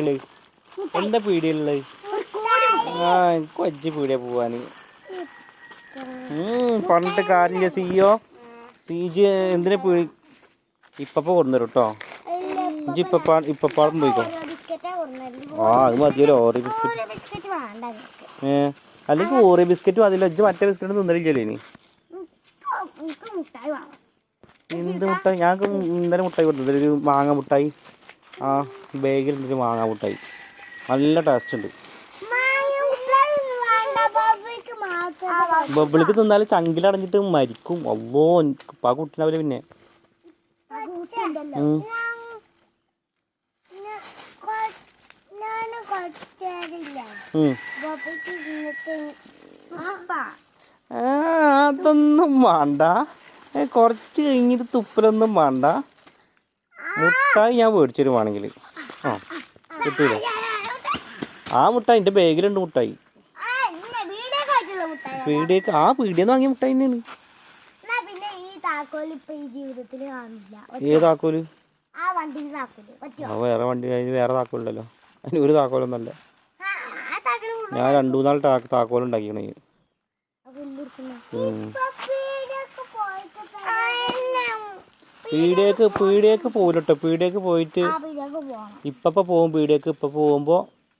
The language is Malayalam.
മുട്ടയുള്ളത് എന്താ പീടിയുള്ളത് ആ എനിക്ക് വജ്ജ് പീടിയാ പോവാന്. പണ്ട് പറഞ്ഞിട്ട് കാര്യമില്ല. സിയോ സീജ് എന്തിനാ പീടി ഇപ്പപ്പ കൊണ്ടുവരും കേട്ടോ ഇജ്ജ് ഇപ്പപ്പാ ഇപ്പപ്പാടം പോയിക്കോ? ആ അത് മതിയല്ലോ ഓറി ബിസ്ക്കറ്റ് ഏ അല്ലെങ്കിൽ ഓറി ബിസ്ക്കറ്റും അതിൽ ഇജ്ജ് മറ്റേ ബിസ്ക്കറ്റ് തിന്നലില്ലല്ലോ ഇനി. എന്ത് മുട്ടായി? ഞങ്ങൾക്ക് ഇന്നലെ മുട്ടായി കൊടുത്തത് ഒരു മാങ്ങ മുട്ടായി. ആ ബാഗിൽ ഒരു മാങ്ങ മുട്ടായി. നല്ല ടേസ്റ്റ് ഉണ്ട്. ബബിളിക്ക് തിന്നാൽ ചങ്കിലടഞ്ഞിട്ട് മരിക്കും. അല്ലോ ആ കുട്ടിനാവില്ല പിന്നെ. അതൊന്നും വേണ്ട. കുറച്ച് കഴിഞ്ഞിട്ട് തുപ്പലൊന്നും വേണ്ട. മുട്ടായി ഞാൻ മേടിച്ചു വേണമെങ്കിൽ ആ കിട്ടിയില്ല ആ മുട്ടായി എന്റെ ബാഗിലുണ്ട് മുട്ടായി. പീടിയേക്ക് ആ പീടിയെന്ന് വാങ്ങിയ മുട്ടായി തന്നെയാണ്. ഏത് താക്കോൽ? വേറെ വണ്ടി അതിന് വേറെ താക്കോലുണ്ടല്ലോ. അതിന് ഒരു താക്കോലൊന്നല്ല ഞാൻ രണ്ടു മൂന്നാൽ താ പീടിയേക്ക് പീടിയേക്ക് പോയിട്ടോ പീടിയേക്ക് പോയിട്ട് ഇപ്പൊ പോവും പോകും പീടിയേക്ക് ഇപ്പൊ പോകുമ്പോ